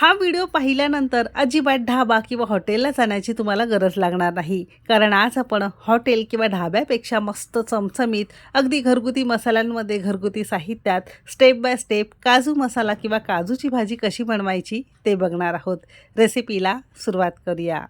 हा व्हिडिओ पाहिल्यानंतर अजिबात ढाबा किंवा हॉटेलला जाण्याची तुम्हाला गरज लागणार नाही. कारण आज आपण हॉटेल किंवा ढाब्यापेक्षा मस्त चमचमीत अगदी घरगुती मसाल्यांमध्ये घरगुती साहित्यात स्टेप बाय स्टेप काजू मसाला किंवा काजूची भाजी कशी बनवायची ते बघणार आहोत. रेसिपीला सुरुवात करूया.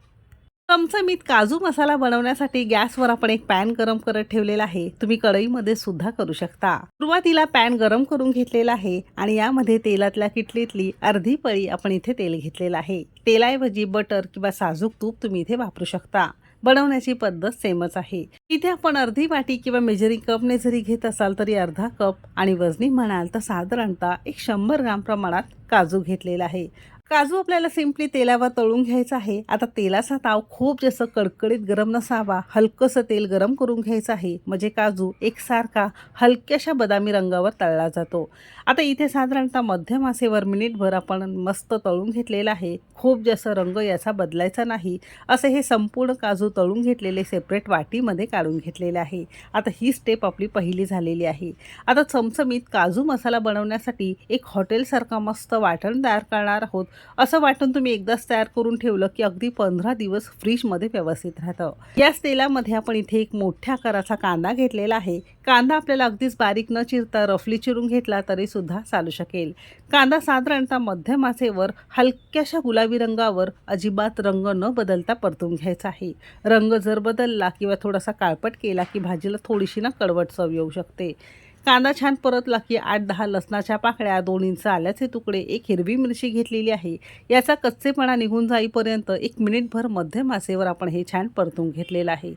चमचमीत काजू मसाला बनवण्यासाठी गॅसवर आपण एक पॅन गरम करत ठेवलेला आहे. तुम्ही कढईमध्ये सुद्धा करू शकता. सुरुवातीला पॅन गरम करून घेतलेला आहे आणि यामध्ये तेलातल्या किटलीतली अर्धी पळी आपण इथे तेल घेतलेलं आहे. तेलाऐवजी बटर किंवा साजूक तूप तुम्ही इथे वापरू शकता. बनवण्याची पद्धत सेमच आहे. इथे आपण अर्धी वाटी किंवा मेजरिंग कपने जरी घेत असाल तरी अर्धा कप आणि वजनी म्हणाल तर साधारणतः एक शंभर ग्राम प्रमाणात काजू घेतलेला आहे. काजू आपल्याला सिम्पली तेलावर तळून घ्यायचा आहे. आता तेलाचा ताव खूप जास्त कडकडीत गरम नसावा. हलकंसं तेल गरम करून घ्यायचं आहे. म्हणजे काजू एकसारखा हलक्याशा बदामी रंगावर तळला जातो. आता इथे साधारणतः मध्यम आसेवर मिनिटभर आपण मस्त तळून घेतलेला आहे. खूप जास्त रंग याचा बदलायचा नाही. असे हे संपूर्ण काजू तळून घेतलेले सेपरेट वाटीमध्ये काढून घेतलेले आहे. आता ही स्टेप आपली पहिली झालेली आहे. आता चमचमीत काजू मसाला बनवण्यासाठी एक हॉटेलसारखा मस्त वाटण तयार करणार आहोत. असं वाटून तुम्ही एकदाच तयार करून ठेवलं की अगदी पंधरा दिवस फ्रीजमध्ये व्यवस्थित राहतं. याच तेलामध्ये आपण इथे एक मोठ्या आकाराचा कांदा घेतलेला आहे. कांदा आपल्याला अगदीच बारीक न चिरता रफली चिरून घेतला तरी सुद्धा चालू शकेल. कांदा साधारणतः मध्यम आचेवर हलक्याशा गुलाबी रंगावर अजिबात रंग न बदलता परतून घ्यायचा आहे. रंग जर बदलला किंवा थोडासा काळपट केला की भाजीला थोडीशी ना कडवट चव येऊ शकते. कांदा छान परतला की आठ दहा लसणाच्या पाकळ्या दोन इंच आल्याचे तुकडे एक हिरवी मिरची घेतलेली आहे. याचा कच्चेपणा निघून जाईपर्यंत एक मिनिटभर मध्यम आसेवर आपण हे छान परतून घेतलेलं आहे.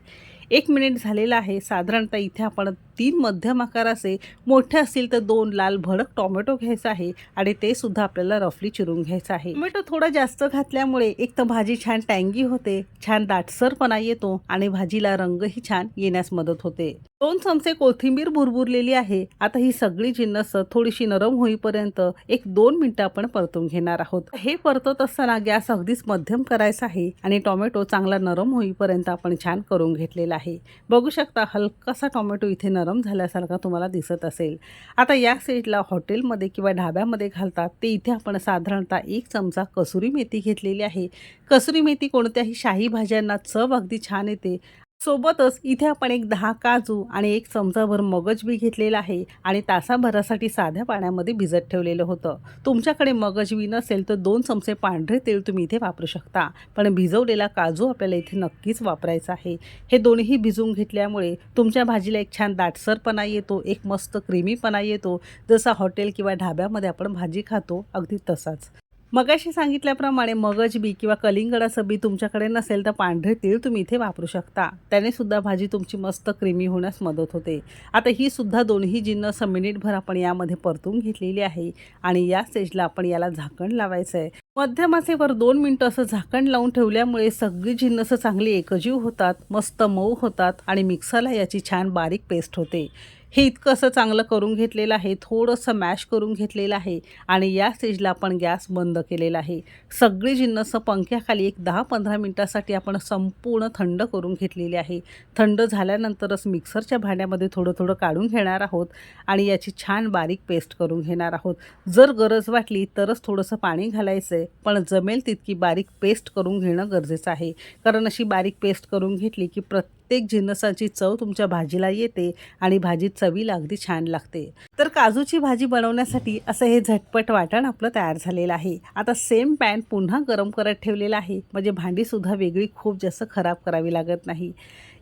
एक मिनिट झालेला आहे. साधारणतः इथे आपण तीन मध्यम आकाराचे मोठे असतील तर दोन लाल भडक टोमॅटो घ्यायचा आहे आणि ते सुद्धा आपल्याला रफली चिरून घ्यायचं आहे. टोमॅटो थोडं जास्त घातल्यामुळे एक तर भाजी छान टँगी होते छान दाटसरपणा येतो आणि भाजीला रंगही छान येण्यास मदत होते. दोन चमचे कोथिंबीर भुरभुरलेली आहे. आता ही सगळी जिन्नस थोडीशी नरम होईपर्यंत एक दोन मिनिटं आपण परतून घेणार आहोत. हे परतत असताना गॅस अगदीच मध्यम करायचा आहे आणि टोमॅटो चांगला नरम होईपर्यंत आपण छान करून घेतलेला आहे. बघू शकता हलकासा टोमॅटो इथे नरम झाल्यासारखा तुम्हाला दिसत असेल. आता या सेटला हॉटेलमध्ये किंवा ढाब्यामध्ये घालतात ते इथे आपण साधारणतः एक चमचा कसुरी मेथी घेतलेली आहे. कसुरी मेथी कोणत्याही शाही भाज्यांना चव अगदी छान येते. सोबतच इथे आपण एक दहा काजू आणि एक चमचाभर मगज बी घेतलेला आहे आणि तासाभरासाठी साध्या पाण्यामध्ये भिजत ठेवलेलं होतं. तुमच्याकडे मगज बी नसेल तर दोन चमचे पांढरे तेल तुम्ही इथे वापरू शकता. पण भिजवलेला काजू आपल्याला इथे नक्कीच वापरायचा आहे. हे दोन्ही भिजवून घेतल्यामुळे तुमच्या भाजीला एक छान दाटसरपणा येतो एक मस्त क्रीमीपणा येतो. जसा हॉटेल किंवा ढाब्यामध्ये आपण भाजी खातो अगदी तसाच. मगाशी सांगितल्याप्रमाणे मगज बी किंवा कलिंगडाचं बी तुमच्याकडे नसेल तर पांढरे तीळ तुम्ही इथे वापरू शकता. त्याने सुद्धा भाजी तुमची मस्त क्रीमी होण्यास मदत होते. आता ही सुद्धा दोन्ही जिन्नस मिनिटभर आपण यामध्ये परतून घेतलेली आहे आणि या स्टेजला आपण याला झाकण लावायचं आहे मध्यमासेवर दोन मिनटं असं झाकण लावून ठेवल्यामुळे सगळी जिन्नस चांगली एकजीव होतात मस्त मऊ होतात आणि मिक्सरला याची छान बारीक पेस्ट होते. हे इतकं असं चांगलं करून घेतलेलं आहे थोडंसं मॅश करून घेतलेलं आहे आणि या स्टेजला आपण गॅस बंद केलेला आहे. सगळी जिन्नसं पंख्याखाली एक दहा पंधरा मिनटासाठी आपण संपूर्ण थंड करून घेतलेली आहे. थंड झाल्यानंतरच मिक्सरच्या भांड्यामध्ये थोडं थोडं काढून घेणार आहोत आणि याची छान बारीक पेस्ट करून घेणार आहोत. जर गरज वाटली तरच थोडंसं पाणी घालायचं आहे पण जमेल तितकी बारीक पेस्ट करून घेणं गरजेचं आहे. कारण अशी बारीक पेस्ट करून घेतली की प्रत्येक प्रत्येक जिन्नसाची चव तुमच्या भाजीला येते आणि भाजी चवीला अगदी छान लागते. तर काजूची भाजी बनवण्यासाठी असं हे झटपट वाटण आपलं तयार झालेलं आहे. आता सेम पॅन पुन्हा गरम करत ठेवलेलं आहे. म्हणजे भांडीसुद्धा वेगळी खूप जास्त खराब करावी लागत नाही.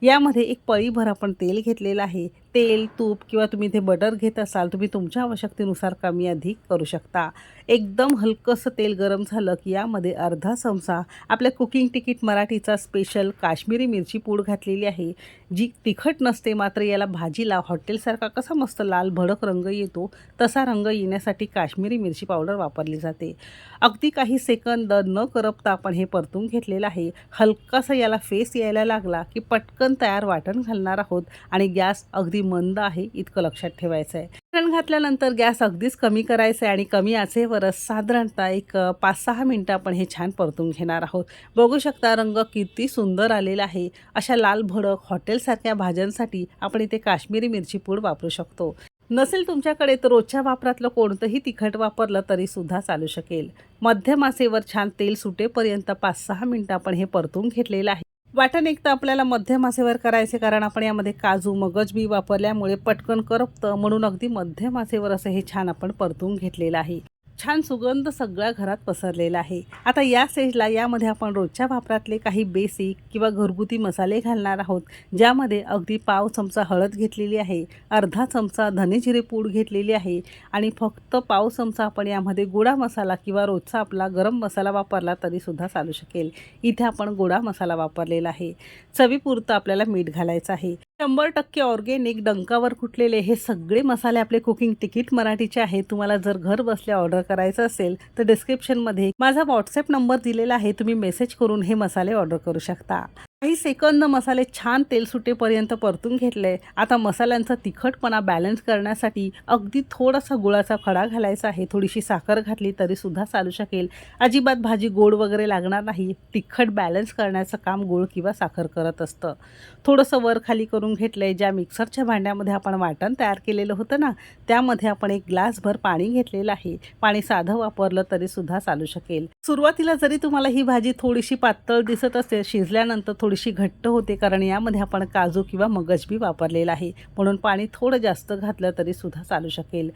यामध्ये एक पळीभर आपण तेल घेतलेलं आहे. तेल तूप किंवा तुम्ही इथे बटर घेत असाल तुम्ही तुमच्या आवश्यकतेनुसार कमी अधिक करू शकता. एकदम हलकंसं तेल गरम झालं की यामध्ये अर्धा चमचा आपल्या कुकिंग तिकीट मराठीचा स्पेशल काश्मीरी मिरची पूड घातलेली आहे. जी तिखट नसते मात्र याला भाजीला हॉटेलसारखा कसा मस्त लाल भडक रंग येतो तसा रंग येण्यासाठी काश्मीरी मिरची पावडर वापरली जाते. अगदी काही सेकंद न करपता आपण हे परतून घेतलेलं आहे. हलकासा याला फेस यायला लागला की पटकन तयार वाटण घालणार आहोत आणि गॅस अगदी मंद आहे इतकं लक्षात ठेवायचं आहे. वाटण घातल्यानंतर गॅस अगदीच कमी करायचा आहे आणि कमी आचेवरच साधारणतः एक पाच सहा मिनटं आपण हे छान परतून घेणार आहोत. बघू शकता रंग किती सुंदर आलेला आहे. अशा लाल भडक हॉटेलसारख्या भाज्यांसाठी आपण इथे काश्मीरी मिरची पूड वापरू शकतो. नसेल तुमच्याकडे तर रोजच्या वापरातलं कोणतंही तिखट वापरलं तरी सुद्धा चालू शकेल. मध्यम आसेवर छान तेल सुटेपर्यंत पाच सहा मिनटं आपण हे परतून घेतलेलं आहे. वाटण एक तर आपल्याला मध्य मासेवर करायचे कारण आपण यामध्ये काजू मगज बी वापरल्यामुळे पटकन करपतं म्हणून अगदी मध्य मासेवर असं हे छान आपण परतून घेतलेलं आहे. छान सुगंध सगळ्या घरात पसरलेला आहे. आता या स्टेजला यामध्ये आपण रोजच्या वापरातले काही बेसिक किंवा घरगुती मसाले घालणार आहोत. ज्यामध्ये अगदी पाव चमचा हळद घेतलेली आहे अर्धा चमचा धने जिरे पूड घेतलेली आहे आणि फक्त पाव चमचा आपण यामध्ये गोडा मसाला किंवा रोजचा आपला गरम मसाला वापरला तरीसुद्धा चालू शकेल. इथे आपण गोडा मसाला वापरलेला आहे. चवीपुरतं आपल्याला मीठ घालायचं आहे. शंभर टक्के ऑर्गेनिक डंकावर कुटलेले हे सगळे मसाले आपले कुकिंग तिकीट मराठीचे आहेत. तुम्हाला जर घर बसल्या ऑर्डर करायचं असेल तर डिस्क्रिप्शनमध्ये माझा व्हॉट्सअप नंबर दिलेला आहे. तुम्ही मेसेज करून हे मसाले ऑर्डर करू शकता. काही सेकंद मसाले छान तेल सुटेपर्यंत परतून घेतले. आता मसाल्यांचा तिखटपणा बॅलन्स करण्यासाठी अगदी थोडासा गुळाचा खडा घालायचा आहे. थोडीशी साखर घातली तरी सुद्धा चालू शकेल. अजिबात भाजी गोड वगैरे लागणार नाही. तिखट बॅलन्स करण्याचं काम गुळ किंवा साखर करत असतं. थोडंसं वर खाली करून घेतलंय. ज्या मिक्सरच्या भांड्यामध्ये आपण वाटण तयार केलेलं होतं ना त्यामध्ये आपण एक ग्लासभर पाणी घेतलेलं आहे. पाणी साधं वापरलं तरी सुद्धा चालू शकेल. सुरुवातीला जरी तुम्हाला ही भाजी थोडीशी पातळ दिसत असेल शिजल्यानंतर थोडी थोडीशी घट्ट होते कारण यामध्ये आपण काजू किंवा मगज बी वापरलेला आहे. म्हणून पाणी थोडं जास्त घातलं तरी सुद्धा चालू शकेल.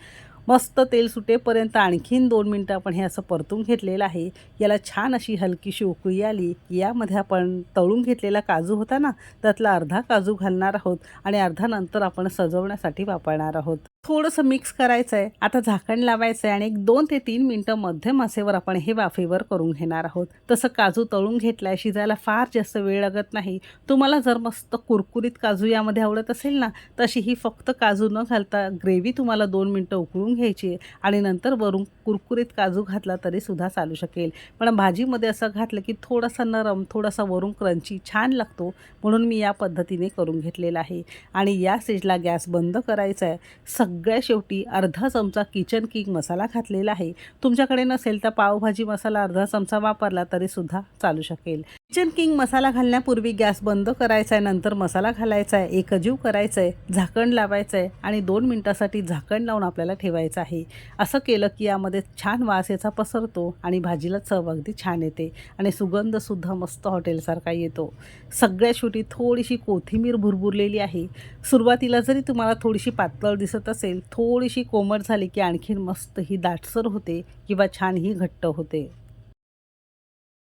मस्त तेल सुटेपर्यंत आणखीन दोन मिनटं आपण हे असं परतून घेतलेलं आहे. याला छान अशी हलकीशी उकळी आली. की यामध्ये आपण तळून घेतलेला काजू होता ना त्यातला अर्धा काजू घालणार आहोत आणि अर्धा नंतर आपण सजवण्यासाठी वापरणार आहोत. थोडंसं मिक्स करायचं आहे आता झाकण लावायचं आहे आणि एक दोन ते तीन मिनटं मध्यम आचेवर आपण हे वाफेवर करून घेणार आहोत. तसं काजू तळून घेतलाय शिजायला फार जास्त वेळ लागत नाही. तुम्हाला जर मस्त कुरकुरीत काजू यामध्ये आवडत असेल ना तशी ही फक्त काजू न घालता ग्रेव्ही तुम्हाला दोन मिनटं उकळून घ्यायची आहे आणि नंतर वरून कुरकुरीत काजू घातला तरी सुद्धा चालू शकेल. पण भाजीमध्ये असं घातलं की थोडासा नरम थोडासा वरून क्रंची छान लागतो म्हणून मी या पद्धतीने करून घेतलेला आहे. आणि या स्टेजला गॅस बंद करायचा आहे. सग सगळ्या शेवटी अर्धा चमचा किचन किंग मसाला घातलेला आहे. तुमच्याकडे नसेल तर पावभाजी मसाला अर्धा चमचा वापरला तरीसुद्धा चालू शकेल. किचन किंग मसाला घालण्यापूर्वी गॅस बंद करायचा आहे नंतर मसाला घालायचा आहे एकजीव करायचं आहे झाकण लावायचं आहे आणि दोन मिनटासाठी झाकण लावून आपल्याला ठेवायचं आहे. असं केलं की यामध्ये छान वास याचा पसरतो आणि भाजीला चव अगदी छान येते आणि सुगंधसुद्धा मस्त हॉटेलसारखा येतो. सगळ्या शेवटी थोडीशी कोथिंबीर भुरभुरलेली आहे. सुरुवातीला जरी तुम्हाला थोडीशी पातळ दिसत असेल थोडीशी कोमट झाली की आणखीन मस्त ही दाटसर होते किंवा छान ही घट्ट होते.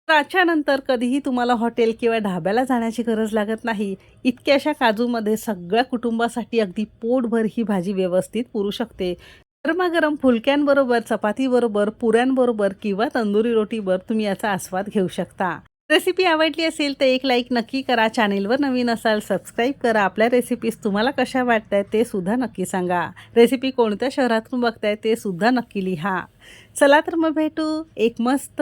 त्याच्यानंतर कधीही तुम्हाला हॉटेल किंवा ढाब्याला जाण्याची गरज लागत नाही. इतक्याशा काजूमध्ये सगळ्या कुटुंबासाठी अगदी पोटभर ही भाजी व्यवस्थित पुरू शकते. गरमागरम फुलक्यांबरोबर चपातीबरोबर पुऱ्यांबरोबर किंवा तंदुरी रोटीवर तुम्ही याचा आस्वाद घेऊ शकता. रेसिपी आवडली असेल तर एक लाईक नक्की करा. चॅनेलवर नवीन असाल सबस्क्राईब करा. आपल्या रेसिपीज तुम्हाला कशा वाटत ते सुद्धा नक्की सांगा. रेसिपी कोणत्या शहरातून बघताय ते सुद्धा नक्की लिहा. चला तर मग भेटू. एक मस्त